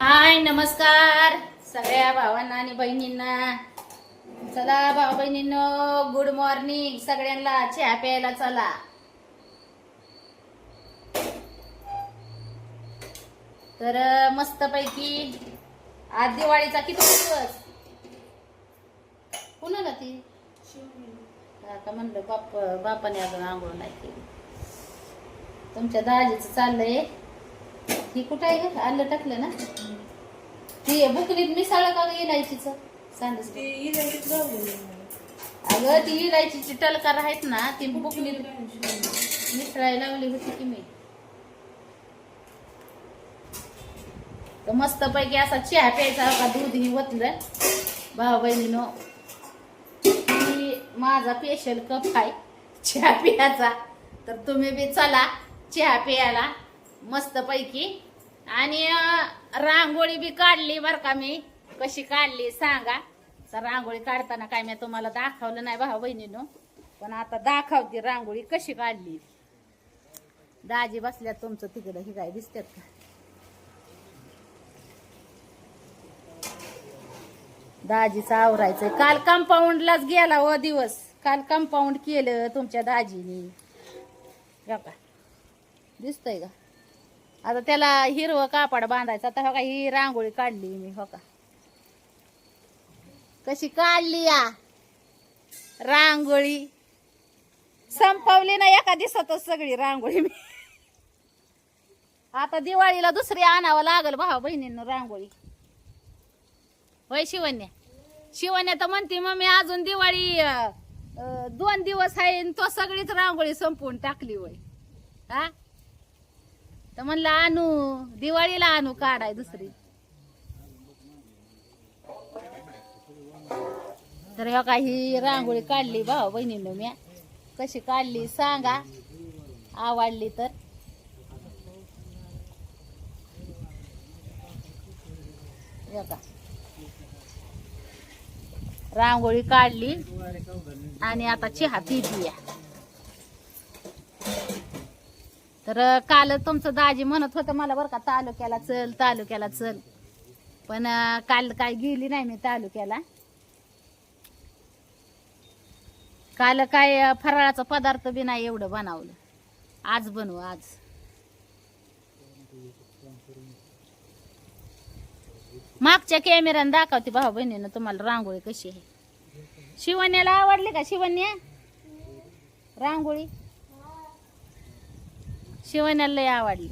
हाय नमस्कार. सगळ्या भावांना आणि बहिणींना. चला भाऊ बहिणींनो गुड मॉर्निंग सगळ्यांना चहा प्यायला चला. तर मस्त पैकी आज दिवाळीचा किती दिवस? कुणाला ती? आता म्हणलं बाप बापाने अजून आंघोळ नाही केली. तुमच्या दाजीचं चाललंय? ही कुठं आहे ग? आलं टाकलं ना? ती बुकलीत मिसाळ का ग इलायचीच? सांगस अगं ती इलायचीची टलकार आहेत ना ती बुकलीत मिसळायला लावली होती की मी. तर मस्त पैकी असा चहा प्यायचा का दूध ही ओतलं भाऊ बहिणीनो ही माझा स्पेशल कप आहे चहा प्यायचा. तर तुम्ही बी चला चहा प्यायला. मस्त पैकी आणि रांगोळी बी काढली बर का मी. कशी काढली सांगा. तर रांगोळी काढताना काय मी तुम्हाला दाखवलं नाही भाऊ बहिणीनो. पण आता दाखवते रांगोळी कशी काढली. दाजी बसल्यात तुमचं तिकडं ही काय दिसतात का? दाजीचं आवरायचंय. काल कंपाऊंडलाच गेला व दिवस. काल कंपाऊंड केलं तुमच्या दाजीनी. का दिसतंय का? आता त्याला हिरवं कापड बांधायचं आता हो का ही रांगोळी काढली मी हो का. कशी काढली या? रांगोळी. संपवली ना एका दिवसातच सगळी रांगोळी मी. आता दिवाळीला दुसरी आणावं लागल भाऊ बहिणींना रांगोळी. होय शिवन्या शिवन्या तर म्हणते मग मी अजून दिवाळी दोन दिवस आहे आणि तो सगळीच रांगोळी संपवून टाकली वय हा? तर म्हणलं आणू दिवाळीला आणू काढाय दुसरी. तर ह्या काही रांगोळी काढली भाऊ बहिणीनं म्या. कशी काढली सांगा. आवडली तर. रांगोळी काढली आणि आता चहा या तर काल तुमचं दाजी म्हणत होतं मला बरं का तालुक्याला चल तालुक्याला चल. पण काल काय गेली नाही मी तालुक्याला. काल काय फराळाचा पदार्थ बी नाही एवढं बनवलं. आज बनवू आज. मागच्या कॅमेऱ्यानं दाखवते भाऊ बहिणीनं तुम्हाला रांगोळी कशी आहे. शिवण्याला आवडली का शिवण्या? रांगोळी? शिवण्याला लय आवडली.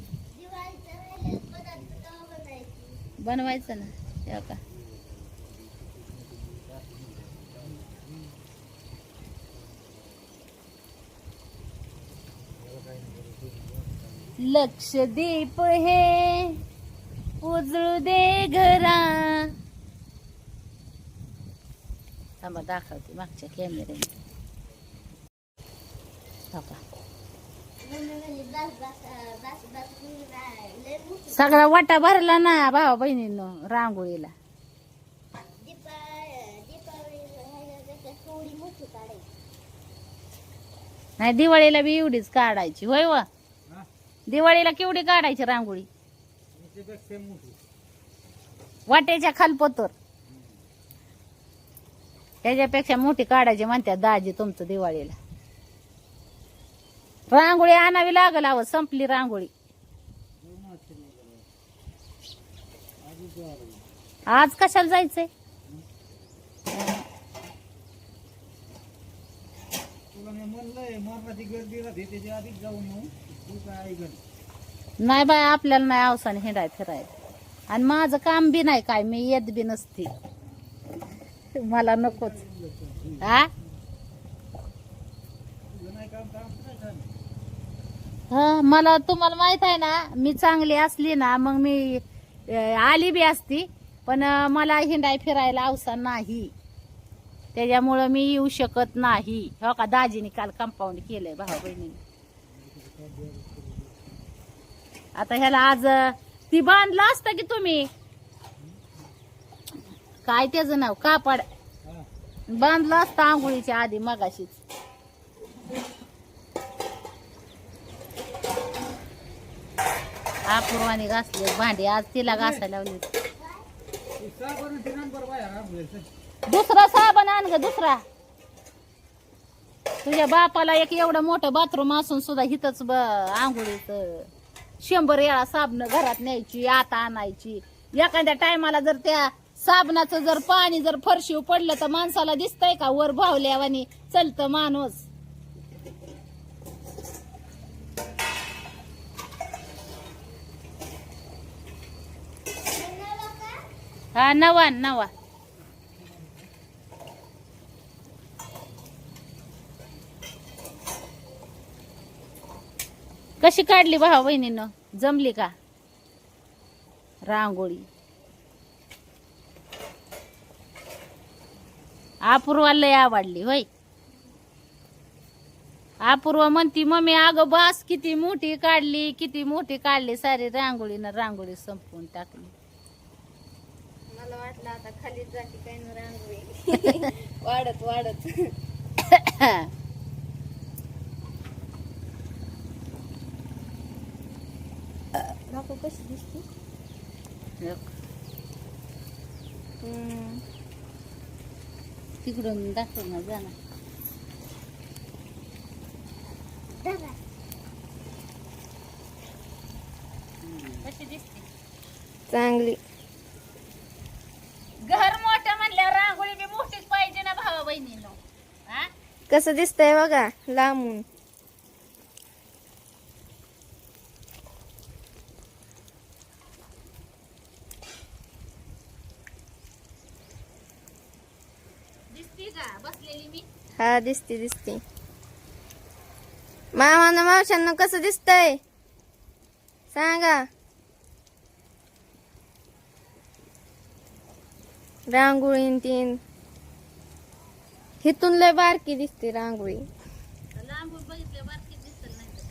बनवायचं ना का? लक्षदीप हे उजळू दे घरा. थांबा दाखवते मागच्या कॅमेऱ्याने हो का? सगळा वाटा भरला ना भावा बहिणींनो रांगोळीला. नाही दिवाळीला बी एवढीच काढायची. होय व? दिवाळीला केवढी काढायची रांगोळी? वाट्याच्या खालपतोर त्याच्यापेक्षा मोठी काढायची म्हणतात दाजी तुमचं दिवाळीला. रांगोळी आणावी लागल हवं संपली रांगोळी. आज कशाला जायचंय? नाही. बाय आपल्याला नाही अवसाने हिंडाय फिरायला आणि माझं काम बी नाही काय मी येत बी नसते. मला नकोच. हा तुझं नाही काम काम काय काम हा मला तुम्हाला माहीत आहे ना मी चांगली असली ना मग मी अं, आली बी असती पण अं, मला हिंडाय फिरायला अवसर नाही. त्याच्यामुळं मी येऊ शकत नाही. हो का दाजीने काल कंपाऊंड केलंय भाऊ बहिणीने. आता ह्याला आज अं, ती बांधलं असतं की तुम्ही? काय त्याचं नाव? कापड. बांधलं असतं आंघोळीच्या आधी मगाशीच. अपूर्वाने घासले. भांडी आज तिला घासायला लावली. दुसरा साबण आण ग दुसरा. तुझ्या बापाला एक एवढं मोठं बाथरूम असून सुद्धा हिथच आंघोळीत शंभर वेळा साबण घरात न्यायची आता आणायची. एखाद्या टायमाला जर त्या साबणाचं जर पाणी जर फरशीव पडलं तर माणसाला दिसतंय का? वर भावल्यावानी. चलतं माणूस. हा नवा नवा. कशी काढली भावा बहिणीनं? जमली का? रांगोळी. अपूर्वा लय आवडली होय. अपूर्वा म्हणती मम्मी अगं बास किती मोठी काढली किती मोठी काढली सारी रांगोळीनं रांगोळी संपवून टाकली. वाटलं आता खालीच जाते काय ना रांगोळी वाढत वाढत. कशी दिसते? हम्म. तिकडून दाखव ना जा ना. कशी दिसते? चांगली घर मोठं म्हणल्यावर रांगोळी बी मोठीच पाहिजे ना भावा बहिणीनो हा कसं दिसतंय बघा लांबून. हा दिसते दिसते. मामानं मावशांना कसं दिसतंय? सांगा. रांगोळी तीन. हिथून लय बारकी दिसते रांगोळी. लांबून बघितलं बारकी दिसत नाही तर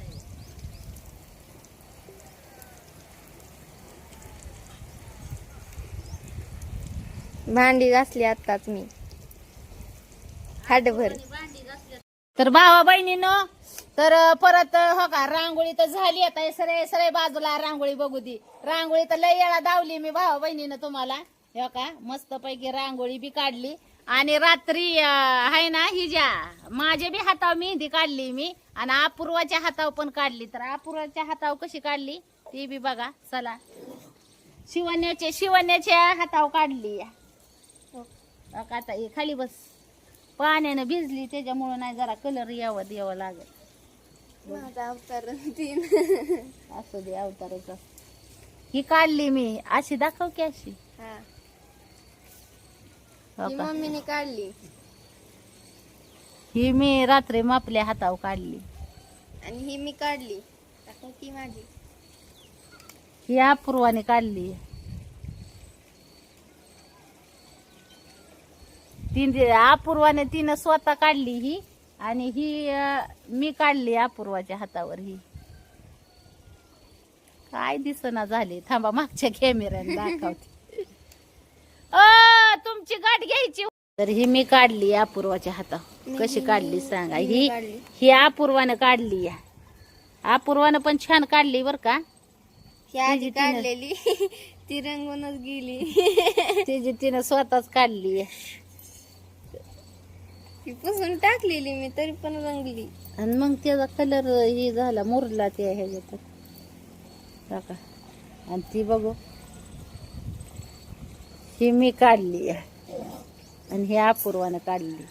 भांडी घासली आताच मी. हाडभर आणि भांडी घासल्यात. तर भावा बहिणीनो तर परत हो का रांगोळी तर झाली आता. सरे सरे बाजूला रांगोळी बघू दी. रांगोळी तर लय येळा दावली मी भावा बहिणीनं तुम्हाला. हो का मस्त पैकी रांगोळी बी काढली. आणि रात्री आहे ना ही ज्या माझ्या बी हातावर मेहंदी काढली मी आणि अपूर्वाच्या हातावर पण काढली. तर अपूर्वाच्या हातावर कशी काढली? ती बी बघा चला. शिवण्याचे शिवण्याच्या हातावर काढली. आता हे खाली बस. पाण्यानं भिजली त्याच्यामुळं नाही जरा कलर यावं द्यावं लागत माझा अवतार असू दे अवतारच. ही काढली मी. अशी दाखव की अशी. हा हो? मम्मीने काढली. ही मी रात्री मापल्या हातावर काढली. आणि ही मी काढली. ती माझी. ही अपूर्वाने काढली. तीन अपूर्वाने तिनं स्वतः काढली ही आणि ही अं, मी काढली अपूर्वाच्या हातावर ही. काय दिसना झाली. थांबा मागच्या कॅमेऱ्याने दाखवते. तुमची गाठ घ्यायची. तर ही मी काढली अपूर्वाच्या हातावर कशी काढली सांगा. ही. ही अपूर्वानं काढली या. अपूर्वानं पण छान काढली बर का. ही आधी काढलेली. ती रंगूनच गेली. तिची तिनं स्वतःच काढली ती पुसून टाकलेली मी तरी पण रंगली. आणि मग त्याचा कलर हे झाला मुरला त्या ह्याच्यात. आणि ती बघू. ही मी काढली आणि ही अपूर्वानं काढली.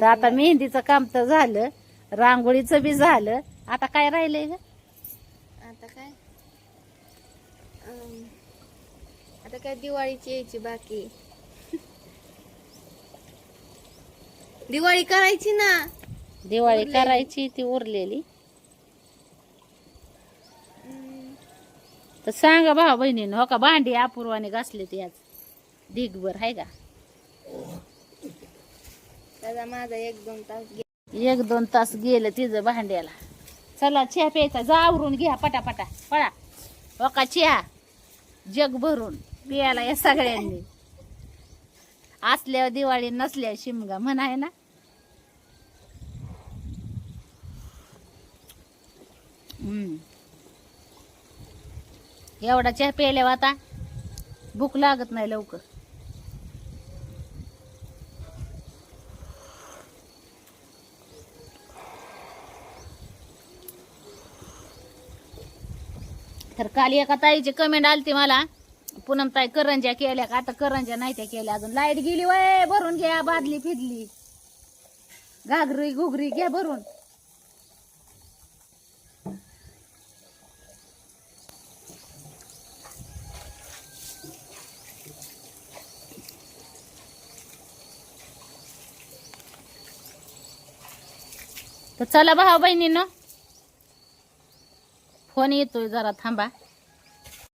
तर आता मेहंदीचं काम तर झालं रांगोळीचं बी झालं. आता काय राहिलंय ग? आता काय? आता काय दिवाळीची यायची बाकी. दिवाळी करायची ना. दिवाळी. करायची ती उरलेली. तर सांगा भाऊ बहिणीनं हो का? भांडी अपूर्वाने घासली ती आज ढीगभर आहे का? त्याचा माझा एक दोन तास एक दोन तास गेलं तिचं भांड्याला. चला चहा प्यायचा. जा आवरून घ्या पटापटा. पळा. हो का चहा? जग भरून पियाला या सगळ्यांनी. असल्यावर दिवाळी नसल्या शिमगा म्हणाय ना? हम्म. एवढा चहा प्यायल्यावर आता भूक लागत नाही लवकर. तर काल एका ताईची कमेंट आलती मला. पूनम ताई करंज्या केल्या का? आता करंज्या नाही त्या केल्या अजून. लाइट गेली वय भरून घ्या बादली फिदली. घागरी घुगरी घ्या भरून. तर चला भाऊ बहिणीनं. फोन येतोय जरा थांबा.